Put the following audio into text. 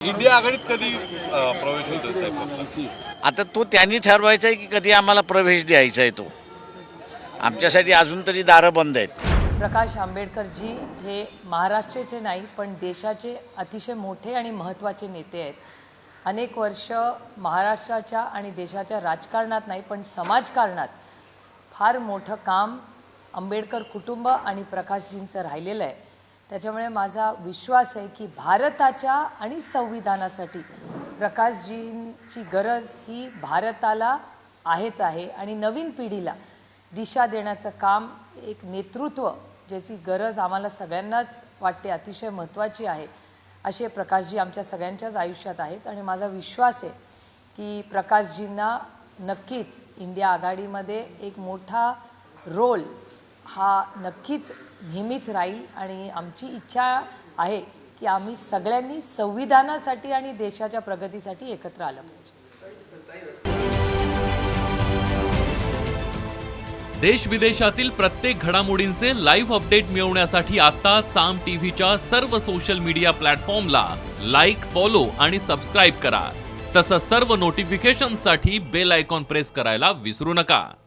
India आघाडीत कधी प्रवेश होतो? आता तो त्यांनी ठरवायचा आहे की कधी आम्हाला प्रवेश द्यायचा आहे तो. आमच्यासाठी अजून तरी दारं बंद आहेत. प्रकाश आंबेडकरजी हे महाराष्ट्राचे नाही पण देशाचे अतिशय मोठे आणि महत्त्वाचे नेते आहेत. अनेक वर्ष महाराष्ट्राच्या आणि देशाच्या राजकारणात नाही पण समाजकारणात फार मोठं काम आंबेडकर कुटुंब आणि प्रकाशजींचं राहिलेलं आहे. त्याच्यामुळे माझा विश्वास आहे की भारताच्या आणि संविधानासाठी प्रकाशजींची गरज ही भारताला आहेच आहे आणि नवीन पिढीला दिशा देण्याचं काम एक नेतृत्व ज्याची गरज आम्हाला सगळ्यांनाच वाटते अतिशय महत्त्वाची आहे असे प्रकाशजी आमच्या सगळ्यांच्याच आयुष्यात आहेत. आणि माझा विश्वास आहे की प्रकाशजींना नक्कीच इंडिया आघाडीमध्ये एक मोठा रोल हा नक्कीच नेहमीच राहील आणि आमची इच्छा आहे की आम्ही सगळ्यांनी संविधानासाठी आणि देशाच्या प्रगतीसाठी एकत्र आलं पाहिजे. देश विदेशातील प्रत्येक घडामोडींचे लाईव्ह अपडेट मिळवण्यासाठी आता साम टीव्हीच्या सर्व सोशल मीडिया प्लॅटफॉर्मला लाईक फॉलो आणि सबस्क्राईब करा. तसंच सर्व नोटिफिकेशनसाठी बेल आयकॉन प्रेस करायला विसरू नका.